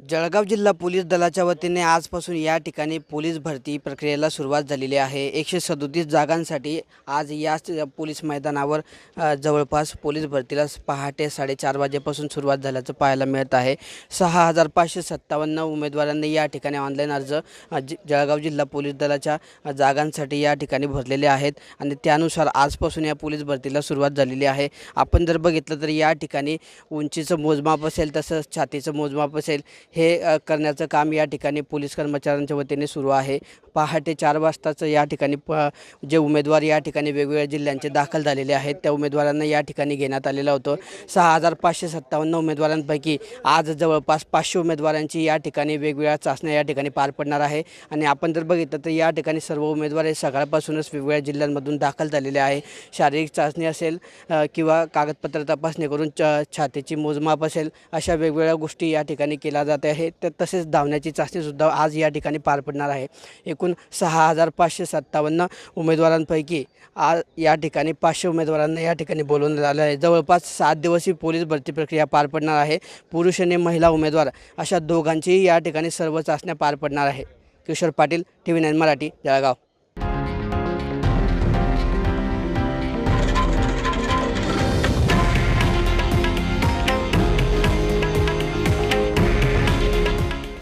जळगाव जिल्हा पोलीस दलाच्या वतीने आजपासून या ठिकाणी पोलीस भरती प्रक्रियेला सुरुवात झालेली आहे. एकशे सदोतीस जागांसाठी आज याच पोलीस मैदानावर जवळपास पोलीस भरतीला पहाटे साडेचार वाजेपासून सुरुवात झाल्याचं पाहायला मिळत आहे. सहा हजार पाचशे सत्तावन्न उमेदवारांनी या ठिकाणी ऑनलाईन अर्ज जळगाव जिल्हा पोलीस दलाच्या जागांसाठी या ठिकाणी भरलेले आहेत आणि त्यानुसार आजपासून या पोलीस भरतीला सुरुवात झालेली आहे. आपण जर बघितलं तर या ठिकाणी उंचीचं मोजमाप असेल तसंच छातीचं मोजमाप असेल हे करण्याचं काम या ठिकाणी पोलीस कर्मचाऱ्यांच्या वतीने सुरू आहे. पहाटे चार वाजताचं या ठिकाणी प जे उमेदवार या ठिकाणी वेगवेगळ्या जिल्ह्यांचे दाखल झालेले आहेत त्या उमेदवारांना या ठिकाणी घेण्यात आलेलं होतं. सहा हजार पाचशे सत्तावन्न उमेदवारांपैकी आज जवळपास पाचशे उमेदवारांची या ठिकाणी वेगवेगळ्या चाचण्या या ठिकाणी पार पडणार आहे. आणि आपण जर बघितलं तर या ठिकाणी सर्व उमेदवार हे सकाळपासूनच वेगवेगळ्या जिल्ह्यांमधून दाखल झालेले आहे. शारीरिक चाचणी असेल किंवा कागदपत्र तपासणी करून च छातीची मोजमाप असेल अशा वेगवेगळ्या गोष्टी या ठिकाणी केल्या जात आहे. तर तसेच धावण्याची चाचणीसुद्धा आज या ठिकाणी पार पडणार आहे. एकूण सहा हजार पाचशे सत्तावन्न उमेदवारांपैकी आज या ठिकाणी पाचशे उमेदवारांना या ठिकाणी बोलवण्यात आलं आहे. जवळपास सात दिवसीय पोलीस भरती प्रक्रिया पार पडणार आहे. पुरुष आणि महिला उमेदवार अशा दोघांचीही या ठिकाणी सर्व चाचण्या पार पडणार आहे. Kishore Patil T V nine Marathi Jalgaon.